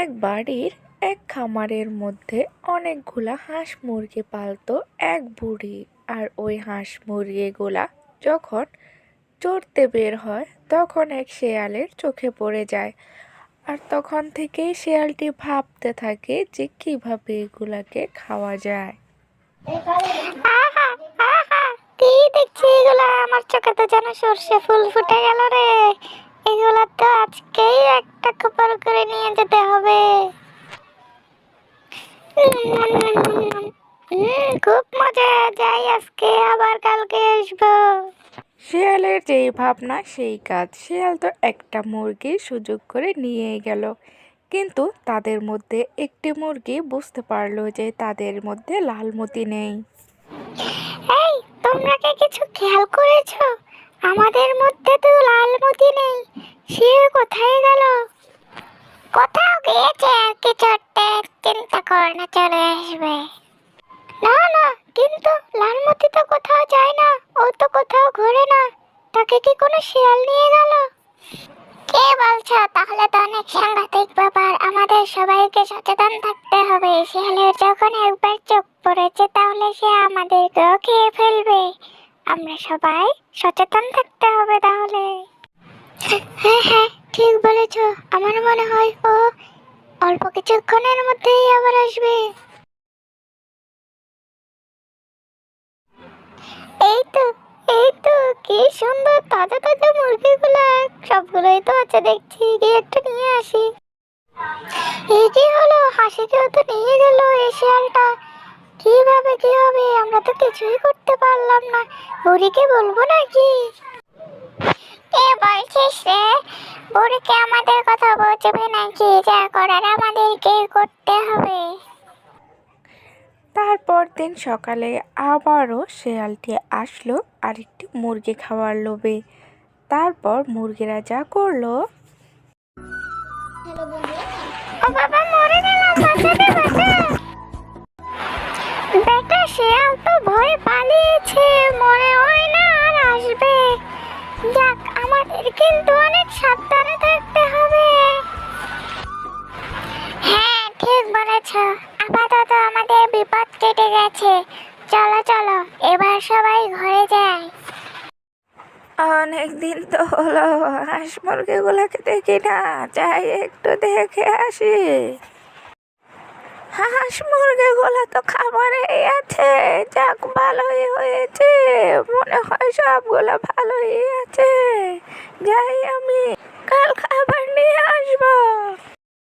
এক বাড়ির এক খামারের মধ্যে অনেকগুলা হাঁস মুরগি পালতো এক বুড়ি। আর ওই হাঁস মুরগিগুলা যখন চড়তে বের হয়, তখন এক শেয়ালের চোখে পড়ে যায়। আর তখন থেকেই শেয়ালটি ভাবতে থাকে যে কীভাবে এগুলাকে খাওয়া যায়। আমার চোখে তো যেন সর্ষে ফুল ফুটে গেল রে। এগুলা তো আজকেই একটা কুপার করে নিয়ে যেতে হবে। খুব মজা যাই আজকে আবার কালকে আসব। শেয়ালের যেই ভাবনা সেই কাজ শেয়াল তো একটা মুরগি সুযোগ করে নিয়ে গেল। কিন্তু তাদের মধ্যে একটি মুরগি বুঝতে পারল যে তাদের মধ্যে লাল মতি নেই। এই তোমরা কি কিছু খেয়াল করেছ? আমাদের মধ্যে তো লাল কোথায় গেল? কোথাও গিয়েছে আর কি চড়তে? চিন্তা কর না, চলে আসবে। না না, কিন্তু লালমতি তো কোথাও যায় না, ও তো কোথাও ঘোরে না। তাকে কি কোনো শিয়াল নিয়ে গেল? কে বলছো? তাহলে তো অনেক সাংঘাতিক ব্যাপার। আমাদের সবাইকে সচেতন থাকতে হবে। শিয়ালের যখন একবার চোখ পড়েছে, তাহলে সে আমাদেরকেও খেয়ে ফেলবে। আমরা সবাই সচেতন থাকতে হবে তাহলে। হ্যাঁ হ্যাঁ ঠিক বলেছ। আমার মনে হয় ও অল্প কিছুক্ষণের মধ্যেই আবার আসবে। এই তো এই তো, কি সুন্দর তাজা তাজা মুরগিগুলো। সবগুলোই তো আছে দেখছি, গিয়ে একটু নিয়ে আসি। এই কি হলো? হাসিকেও তো নিয়ে গেল এই শিয়ালটা। কীভাবে কি হবে আমরা তো কিছুই করতে পারলাম না। বুড়িকে বলব নাকি? কে বলছিস রে? বুড়িকে আমাদের কথা বোঝবে নাকি? যা করার আমাদেরকে করতে হবে। তারপর দিন সকালে আবারও শেয়ালটি আসলো আরেকটি মুরগি খাওয়ার লোভে। তারপর মুরগিরা যা করল। ও বাবা মরে গেলাম বাঁচাতে বাঁচা। বেটা শিয়াল তো ভয় পালিয়েছে। কিন্তু অনেক সাবধানে থাকতে হবে। হ্যাঁ ঠিক বলেছ। আপাতত আমাদের বিপদ কেটে গেছে। চলো চলো, এবার সবাই ঘরে যাই অনেক দিন তো হলো, হাঁস মুরগিগুলোকে দেখি না। যাই একটু দেখে আসি। হাঁস মুরগিগুলো তো খাবারেই আছে। যাক, ভালোই হয়েছে। মনে হয় সবগুলো ভালোই আছে। যাই আমি কাল খাবার নিয়ে আসব